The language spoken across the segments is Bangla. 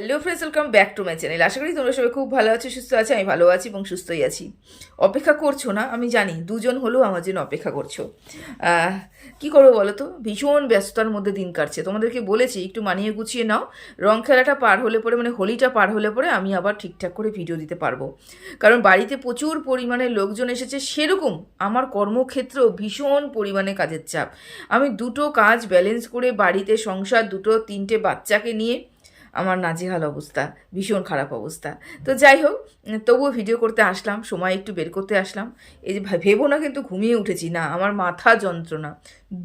Hello friends welcome back to my channel আশা করি তোমরা সবাই খুব ভালো আছো, সুস্থ আছো, আমি ভালো আছি এবং সুস্থই আছি। অপেক্ষা করছ না? আমি জানি, দুজন হলেও আমার জন্য অপেক্ষা করছ। কি করব বলো তো? ভীষণ ব্যস্ততার মধ্যে দিন কাটছে। তোমাদেরকে বলেছি, একটু মানিয়ে গুছিয়ে নাও। রং খেলাটা পার হলে পরে মানে হোলিটা পার হলে পরে আমি আবার ঠিকঠাক করে ভিডিও দিতে পারব। কারণ বাড়িতে প্রচুর পরিমাণে লোকজন এসেছে, সেরকম আমার কর্মক্ষেত্রেও ভীষণ পরিমাণে কাজের চাপ। আমি দুটো কাজ ব্যালেন্স করে বাড়িতে, সংসার দুটো, তিনটে বাচ্চাকে নিয়ে আমার নাজেহাল অবস্থা, ভীষণ খারাপ অবস্থা। তো যাই হোক, তবুও ভিডিও করতে আসলাম, সময় একটু বের করতে আসলাম। এই যে ভেবো না কিন্তু ঘুমিয়ে উঠেছি, না, আমার মাথা যন্ত্রণা।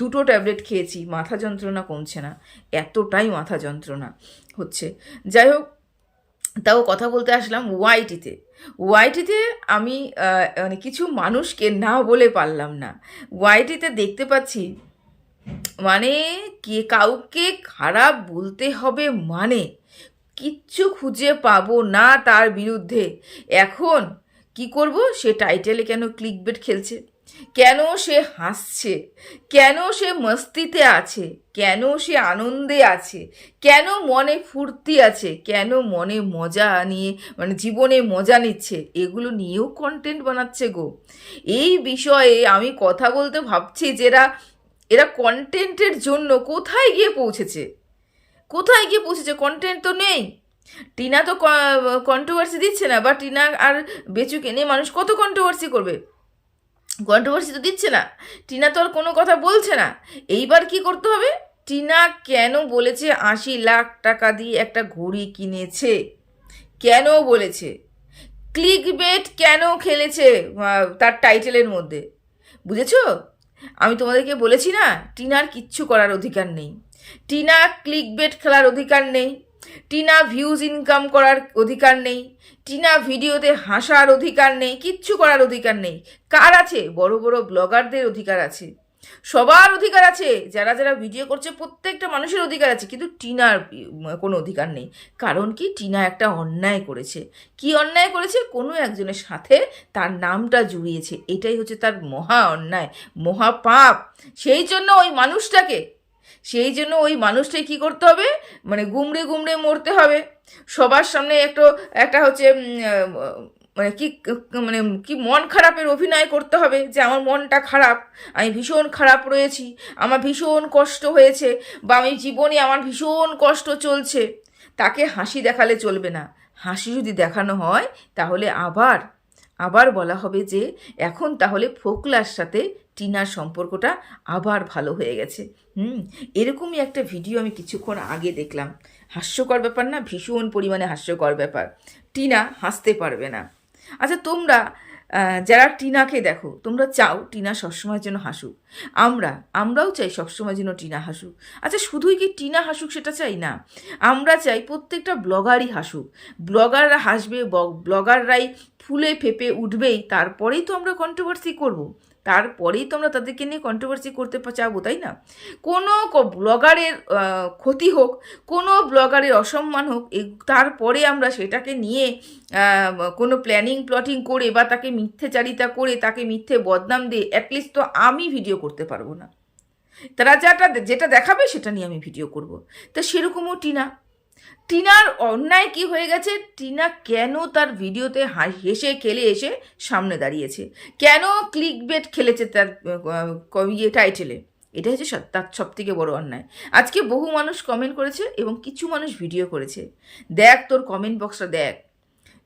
দুটো ট্যাবলেট খেয়েছি, মাথা যন্ত্রণা কমছে না, এতটাই মাথা যন্ত্রণা হচ্ছে। যাই হোক, তাও কথা বলতে আসলাম ওয়াইটিতে ওয়াইটিতে আমি মানে কিছু মানুষকে না বলে পারলাম না। ওয়াইটিতে দেখতে পাচ্ছি মানে কে কাউকে খারাপ বলতে হবে মানে? কিচ্ছু খুঁজে পাবো না তার বিরুদ্ধে। এখন কি করব? সে টাইটেলে কেন ক্লিকবেট খেলছে? কেন সে হাসছে? কেন সে মস্তিতে আছে? কেন সে আনন্দে আছে? কেন মনে ফুর্তি আছে? কেন মনে মজা নিয়ে মানে জীবনে মজা নিচ্ছে? এগুলো নিয়েও কন্টেন্ট বানাচ্ছে গো। এই বিষয়ে আমি কথা বলতে ভাবছি যে এরা কন্টেন্টের জন্য কোথায় গিয়ে পৌঁছেছে? কোথায় গিয়ে পৌঁছেছে? কন্টেন্ট তো নেই। টিনা তো কন্ট্রোভার্সি দিচ্ছে না, বা টিনা আর বেচুকে নিয়ে মানুষ কত কন্ট্রোভার্সি করবে? কন্ট্রোভার্সি তো দিচ্ছে না। টিনা তো আর কোনো কথা বলছে না। এইবার কি করতে হবে? টিনা কেন বলেছে আশি লাখ টাকা দিয়ে একটা ঘড়ি কিনেছে? কেন বলেছে? ক্লিক বেট কেন খেলেছে? তার টাইটেলের মধ্যে। বুঝেছ? আমি তোমাদেরকে বলেছি না, টিনার কিচ্ছু করার অধিকার নেই। টিনা ক্লিক বেট খেলার অধিকার নেই। টিনা ভিউজ ইনকাম করার অধিকার নেই। টিনা ভিডিওতে হাসার অধিকার নেই, কিচ্ছু করার অধিকার নেই। কার আছে? বড় বড় ব্লগারদের অধিকার আছে। সবার অধিকার আছে, যারা যারা ভিডিও করছে প্রত্যেকটা মানুষের অধিকার আছে, কিন্তু টিনার কোনো অধিকার নেই। কারণ কি? টিনা একটা অন্যায় করেছে। কি অন্যায় করেছে? কোনো একজনের সাথে তার নামটা জুড়িয়েছে। এটাই হচ্ছে তার মহা অন্যায়, মহা পাপ। সেই জন্য ওই মানুষটাকে, সেই জন্য ওই মানুষটাই কি করতে হবে? মানে গুমড়ে গুমড়ে মরতে হবে। সবার সামনে একটু, একটা হচ্ছে মানে কি মানে কি মন খারাপের অভিনয় করতে হবে যে আমার মনটা খারাপ, আমি ভীষণ খারাপ রয়েছি, আমার ভীষণ কষ্ট হয়েছে বা আমি জীবনে আমার ভীষণ কষ্ট চলছে। তাকে হাসি দেখালে চলবে না। হাসি যদি দেখানো হয়, তাহলে আবার আবার বলা হবে যে এখন তাহলে ফোকলার সাথে টিনার সম্পর্কটা আবার ভালো হয়ে গেছে। হুম, এরকমই একটা ভিডিও আমি কিছুক্ষণ আগে দেখলাম। হাস্যকর ব্যাপার না, ভীষণ পরিমাণে হাস্যকর ব্যাপার। টিনা হাসতে পারবে না। আচ্ছা তোমরা যারা টিনাকে দেখো, তোমরা চাও টিনা সবসময়ের জন্য হাসুক। আমরা, আমরাও চাই সবসময় যেন টিনা হাসুক। আচ্ছা শুধুই কি টিনা হাসুক সেটা চাই? না। আমরা চাই প্রত্যেকটা ব্লগারই হাসুক। ব্লগাররা হাসবে ব্লগাররাই ফুলে ফেপে উঠবেই, তারপরেই তো আমরা কন্ট্রোভার্সি করব। তারপরেই তো আমরা তাদেরকে নিয়ে কন্ট্রোভার্সি করতে চাবো, তাই না? কোনো ব্লগারের ক্ষতি হোক, কোনো ব্লগারের অসম্মান হোক তারপরে আমরা সেটাকে নিয়ে কোনো প্ল্যানিং প্লটিং করে বা তাকে মিথ্যেচারিতা করে, তাকে মিথ্যে বদনাম দিয়ে অ্যাটলিস্ট তো আমি ভিডিও করতে পারব না। তারা যাটা যেটা দেখাবে সেটা নিয়ে আমি ভিডিও করব। তা সেরকমও টিনা। টিনার অন্যায় কি হয়ে গেছে? টিনা কেন তার ভিডিওতে হেসে খেলে এসে সামনে দাঁড়িয়েছে? কেন ক্লিক বেট খেলেছে তার ইয়ে টাইটেলে এটা হচ্ছে তার সব থেকে বড় অন্যায়। আজকে বহু মানুষ কমেন্ট করেছে এবং কিছু মানুষ ভিডিও করেছে। দেখ তোর কমেন্ট বক্সটা দেখ।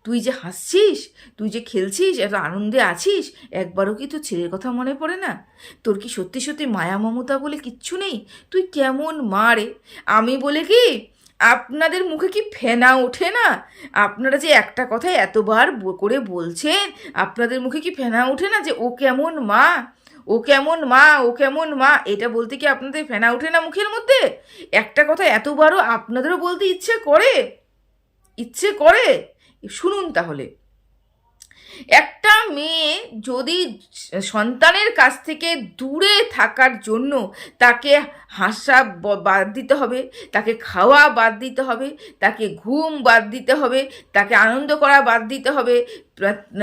তুই যে হাসছিস, তুই যে খেলছিস, এত আনন্দে আছিস, একবারও কি তোর ছেলের কথা মনে পড়ে না? তোর কি সত্যি সত্যি মায়া মমতা বলে কিচ্ছু নেই? তুই কেমন মা রে? আমি বলে কি আপনাদের মুখে কি ফেনা ওঠে না? আপনারা যে একটা কথা এতবার করে বলছেন, আপনাদের মুখে কি ফেনা ওঠে না যে ও কেমন মা? ও কেমন মা? ও কেমন মা? এটা বলতে কি আপনাদের ফেনা ওঠে না মুখের মধ্যে? একটা কথা এতবারও আপনাদেরও বলতে ইচ্ছে করে? ইচ্ছে করে? শুনুন তাহলে। একটা মেয়ে যদি সন্তানের কাছ থেকে দূরে থাকার জন্য তাকে হাসা বাদ দিতে হবে, তাকে খাওয়া বাদ দিতে হবে, তাকে ঘুম বাদ দিতে হবে, তাকে আনন্দ করা বাদ দিতে হবে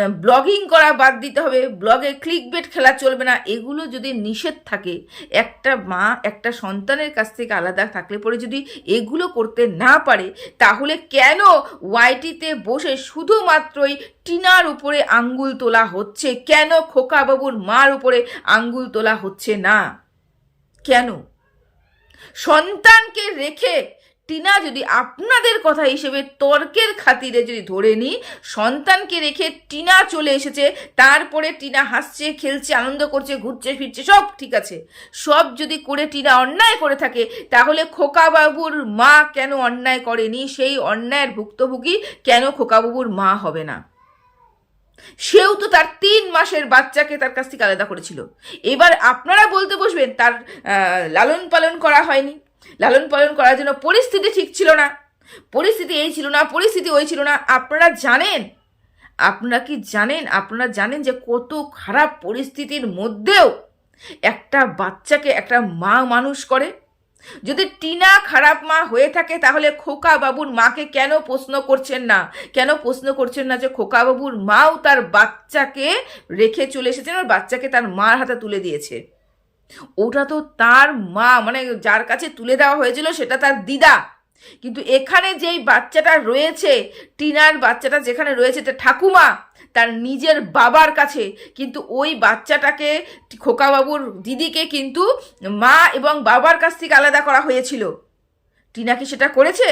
ব্লগিং করা বাদ দিতে হবে, ব্লগে ক্লিক বেট খেলা চলবে না, এগুলো যদি নিষেধ থাকে, একটা মা, একটা সন্তানের কাছ থেকে আলাদা থাকলে পরে যদি এগুলো করতে না পারে, তাহলে কেন ওয়াইটিতে বসে শুধুমাত্রই টিনার উপরে আঙ্গুল তোলা হচ্ছে? কেন খোকাবাবুর মার উপরে আঙ্গুল তোলা হচ্ছে না? কেন? সন্তানকে রেখে টিনা যদি আপনাদের কথা হিসেবে তর্কের খাতিরে যদি ধরে নিই, সন্তানকে রেখে টিনা চলে এসেছে, তারপরে টিনা হাসছে, খেলছে, আনন্দ করছে, ঘুরছে, ফিরছে, সব ঠিক আছে। সব যদি করে টিনা অন্যায় করে থাকে, তাহলে খোকাবাবুর মা কেন অন্যায় করেনি? সেই অন্যায়ের ভুক্তভোগী কেন খোকাবাবুর মা হবে না? সেও তো তার তিন মাসের বাচ্চাকে তার কাছ থেকে আলাদা করেছিল। এবার আপনারা বলতে বসবেন, তার লালন পালন করা হয়নি। লালন পালন করার জন্য পরিস্থিতি ঠিক ছিল না। পরিস্থিতি এই ছিল না, পরিস্থিতি ওই ছিল না। আপনারা জানেন, আপনারা কি জানেন, আপনারা জানেন যে কত খারাপ পরিস্থিতির মধ্যেও একটা বাচ্চাকে একটা মা মানুষ করে? যদি টিনা খারাপ মা হয়ে থাকে, তাহলে খোকা বাবুর মাকে কেন প্রশ্ন করছেন না? কেন প্রশ্ন করছেন না যে খোকা বাবুর মাও তার বাচ্চাকে রেখে চলে এসেছেন, আর বাচ্চাকে তার মার হাতে তুলে দিয়েছে? ওটা তো তার মা মানে যার কাছে তুলে দেওয়া হয়েছিল সেটা তার দিদা। কিন্তু এখানে যেই বাচ্চাটা রয়েছে, টিনার বাচ্চাটা যেখানে রয়েছে তার ঠাকুমা, তার নিজের বাবার কাছে। কিন্তু ওই বাচ্চাটাকে, খোকাবাবুর দিদিকে কিন্তু মা এবং বাবার কাছ থেকে আলাদা করা হয়েছিল। টিনা কি সেটা করেছে?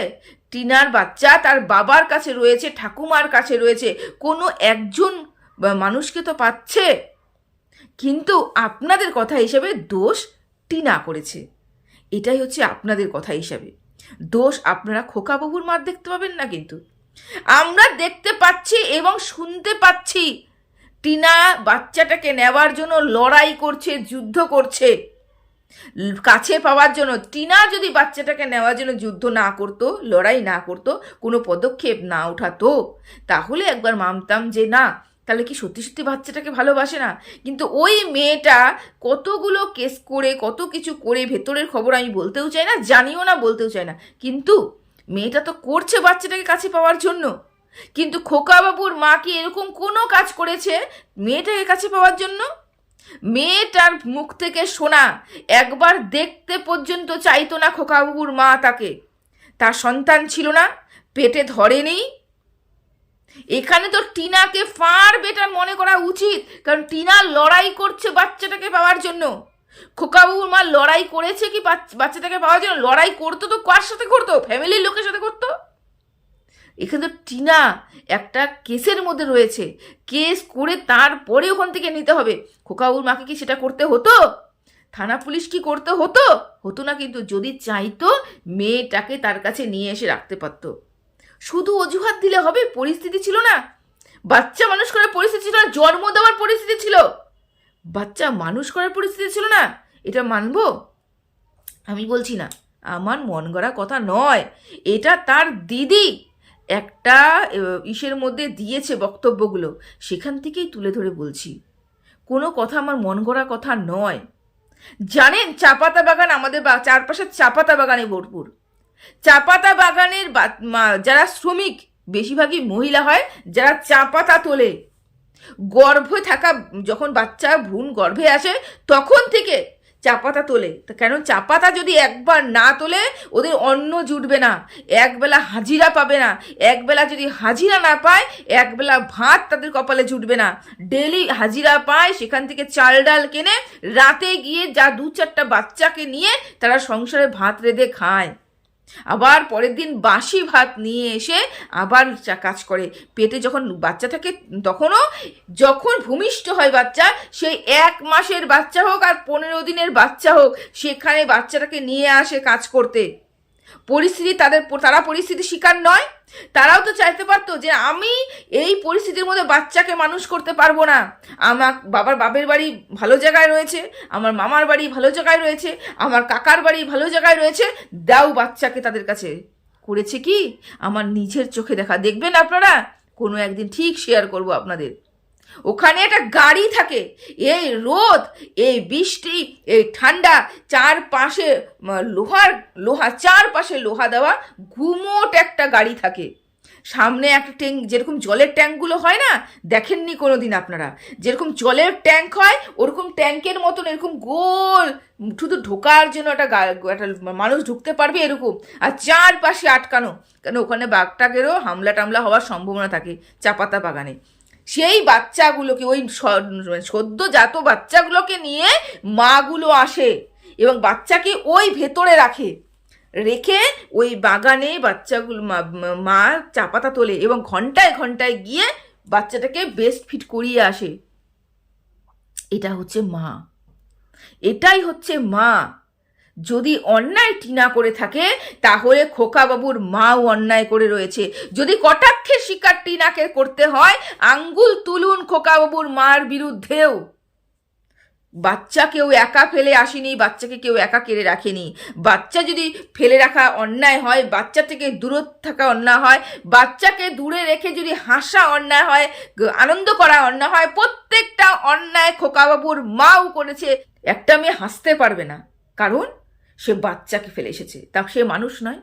টিনার বাচ্চা তার বাবার কাছে রয়েছে, ঠাকুমার কাছে রয়েছে। কোনো একজন মানুষকে তো পাচ্ছে। কিন্তু আপনাদের কথা হিসাবে দোষ টিনা করেছে। এটাই হচ্ছে আপনাদের কথা হিসাবে। দোষ আপনারা খোকাবাবুর মার দেখতে পাবেন না কিন্তু। আমরা দেখতে পাচ্ছি এবং শুনতে পাচ্ছি। টিনা বাচ্চাটাকে নেওয়ার জন্য লড়াই করছে, যুদ্ধ করছে। কাছে পাওয়ার জন্য, টিনা যদি বাচ্চাটাকে নেওয়ার জন্য যুদ্ধ না করতো, লড়াই না করতো, কোনো পদক্ষেপ না ওঠাতো তাহলে একবার মানতাম যে না তাহলে কি সত্যি সত্যি বাচ্চাটাকে ভালোবাসে না? কিন্তু ওই মেয়েটা কতগুলো কেস করে, কত কিছু করে ভেতরের খবর আমি বলতেও চাই না, জানিও না, বলতেও চাই না। কিন্তু মেয়েটা তো করছে বাচ্চাটাকে কাছে পাওয়ার জন্য। কিন্তু খোকাবাবুর মা কি এরকম কোনো কাজ করেছে মেয়েটাকে কাছে পাওয়ার জন্য? মেয়েটার মুখ থেকে শোনা একবার দেখতে পর্যন্ত চাইতো না খোকাবাবুর মা তাকে। তার সন্তান ছিল না, পেটে ধরেনি এখানে তো টিনাকে ফার বেটার মনে করা উচিত, কারণ টিনা লড়াই করছে বাচ্চাটাকে পাওয়ার জন্য। খোকাবাবুর মা লড়াই করেছে কি বাচ্চাটাকে পাওয়ার জন্য? লড়াই করতো তো কার সাথে করতো? ফ্যামিলির লোকের সাথে করতো? এখানে তো টিনা একটা কেসের মধ্যে রয়েছে। কেস করে তারপরে ওখান থেকে নিতে হবে। খোকাবুর মাকে কি সেটা করতে হতো? থানা পুলিশ কি করতে হতো? হতো না, কিন্তু যদি চাইতো, মেয়েটাকে তার কাছে নিয়ে এসে রাখতে পারতো। শুধু অজুহাত দিলে হবে, পরিস্থিতি ছিল না। বাচ্চা মানুষ করার পরিস্থিতি ছিল না, জন্ম দেওয়ার পরিস্থিতি ছিল। বাচ্চা মানুষ করার পরিস্থিতি ছিল না, এটা মানব? আমি বলছি না, আমার মন গড়া কথা নয়, এটা তার দিদি। একটা ইসের মধ্যে দিয়েছে বক্তব্যগুলো, সেখান থেকেই তুলে ধরে বলছি। কোনো কথা আমার মন গড়া কথা নয়। জানেন, চাপাতা বাগান আমাদের বা- চারপাশে চাপাতা বাগানে ভরপুর। চাপাতা বাগানের যারা শ্রমিক, বেশিরভাগই মহিলা হয়, যারা চা পাতা তোলে। গর্ভে থাকা যখন বাচ্চা ভ্রূণ গর্ভে আসে, তখন থেকে চা পাতা তোলে কেন? চা পাতা যদি একবার না তোলে, ওদের অন্ন জুটবে না। একবেলা হাজিরা পাবে না। একবেলা যদি হাজিরা না পায়, একবেলা ভাত তাদের কপালে জুটবে না। ডেলি হাজিরা পায়, সেখান থেকে চাল ডাল কেনে, রাতে গিয়ে যা দু চারটা বাচ্চাকে নিয়ে তারা সংসারে ভাত রেঁধে খায়। আবার পরের দিন বাসি ভাত নিয়ে এসে আবার কাজ করে। পেটে যখন বাচ্চা থাকে তখনও যখন ভূমিষ্ঠ হয় বাচ্চা, সেই এক মাসের বাচ্চা হোক আর পনেরো দিনের বাচ্চা হোক, সেখানে বাচ্চাটাকে নিয়ে আসে কাজ করতে। পরিস্থিতি তাদের, তারা পরিস্থিতি শিকার নয়। তারাও তো চাইতে পারতো যে আমি এই পরিস্থিতির মধ্যে বাচ্চাকে মানুষ করতে পারব না। আমার বাবার বাপের বাড়ি ভালো জায়গায় রয়েছে, আমার মামার বাড়ি ভালো জায়গায় রয়েছে, আমার কাকার বাড়ি ভালো জায়গায় রয়েছে, দাও বাচ্চাকে তাদের কাছে। করেছে কি? আমার নিজের চোখে দেখা। দেখবেন আপনারা? কোনো একদিন ঠিক শেয়ার করব আপনাদের। ওখানে একটা গাড়ি থাকে। এই রোদ, এই বৃষ্টি, এই ঠান্ডা, চারপাশে লোহার, লোহা, চারপাশে লোহা দেওয়া ঘুমোট একটা গাড়ি থাকে। সামনে একটা ট্যাঙ্ক, যেরকম জলের ট্যাঙ্কগুলো হয় না? দেখেননি কোনো দিন আপনারা? যেরকম জলের ট্যাঙ্ক হয়, ওরকম ট্যাঙ্কের মতন এরকম গোল, শুধু ঢোকার জন্য একটা একটা মানুষ ঢুকতে পারবে এরকম। আর চারপাশে আটকানো, কেন ওখানে বাঘটাকেরও হামলা টামলা হওয়ার সম্ভাবনা থাকে, চাপাতা বাগানে। সেই বাচ্চাগুলোকে, ওই স- সদ্যজাত বাচ্চাগুলোকে নিয়ে মাগুলো আসে এবং বাচ্চাকে ওই ভেতরে রাখে। রেখে ওই বাগানে বাচ্চাগুলো মা চাপাতা তোলে এবং ঘন্টায় ঘন্টায় গিয়ে বাচ্চাটাকে বেস্ট ফিট করিয়ে আসে। এটা হচ্ছে মা। এটাই হচ্ছে মা। যদি অন্যায় টিনা করে থাকে, তাহলে খোকাবাবুর মাও অন্যায় করে রয়েছে। যদি কটাক্ষের শিকার টিনাকে করতে হয়, আঙ্গুল তুলুন খোকাবাবুর মার বিরুদ্ধেও। বাচ্চা কেউ একা ফেলে আসেনি, বাচ্চাকে কেউ একা কেড়ে রাখেনি। বাচ্চা যদি ফেলে রাখা অন্যায় হয়, বাচ্চা থেকে দূরত থাকা অন্যায় হয়, বাচ্চাকে দূরে রেখে যদি হাসা অন্যায় হয়, আনন্দ করা অন্যায় হয়, প্রত্যেকটা অন্যায় খোকাবাবুর মাও করেছে। একটা মেয়ে হাসতে পারবে না। কারণ সে বাচ্চাকে ফেলে এসেছে। তা সে মানুষ নয়।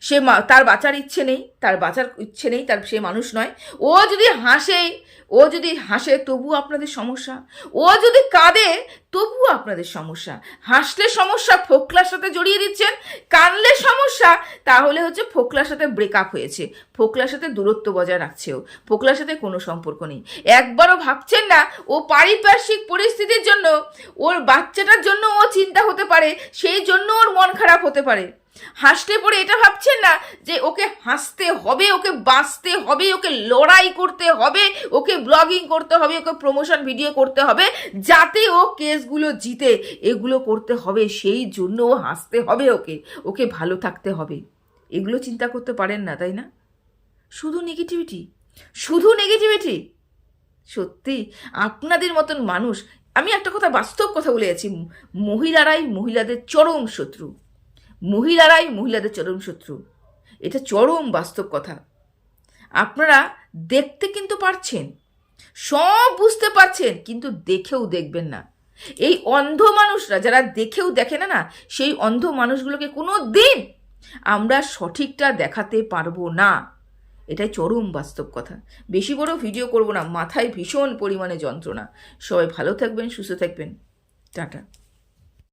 সে তার বাঁচার ইচ্ছে নেই, তার বাঁচার ইচ্ছে নেই, তার সে মানুষ নয়। ও যদি হাসে, ও যদি হাসে তবু আপনাদের সমস্যা। ও যদি কাঁদে, তবুও আপনাদের সমস্যা। হাসলে সমস্যা, ফোকলার সাথে জড়িয়ে দিচ্ছেন, কানলে সমস্যা, তাহলে হচ্ছে ফোকলার সাথে ব্রেকআপ হয়েছে। ফোকলার সাথে দূরত্ব বজায় রাখছে ও। ফোকলার সাথে কোনো সম্পর্ক নেই। একবারও ভাবছেন না, ও পারিপার্শ্বিক পরিস্থিতির জন্য, ওর বাচ্চাটার জন্য ও চিন্তা হতে পারে, সেই জন্য ওর মন খারাপ হতে পারে। হাসতে পরে এটা ভাবছেন না যে ওকে হাসতে হবে, ওকে বাঁচতে হবে, ওকে লড়াই করতে হবে, ওকে ব্লগিং করতে হবে, ওকে প্রমোশন ভিডিও করতে হবে, যাতে ও কেসগুলো জিতে। এগুলো করতে হবে, সেই জন্য ও হাসতে হবে ওকে ওকে ভালো থাকতে হবে। এগুলো চিন্তা করতে পারেন না, তাই না? শুধু নেগেটিভিটি শুধু নেগেটিভিটি সত্যি, আপনাদের মতন মানুষ, আমি একটা কথা বাস্তব কথা বলে যাচ্ছি, মহিলারাই মহিলাদের চরম শত্রু। মহিলারাই মহিলাদের চরম শত্রু। এটা চরম বাস্তব কথা। আপনারা দেখতে কিন্তু পারছেন, সব বুঝতে পারছেন, কিন্তু দেখেও দেখবেন না। এই অন্ধ মানুষরা, যারা দেখেও দেখে না না, সেই অন্ধ মানুষগুলোকে কোনো দিন আমরা সঠিকটা দেখাতে পারব না। এটাই চরম বাস্তব কথা। বেশি বড় ভিডিও করব না, মাথায় ভীষণ পরিমাণে যন্ত্রণা। সবাই ভালো থাকবেন, সুস্থ থাকবেন। টাটা।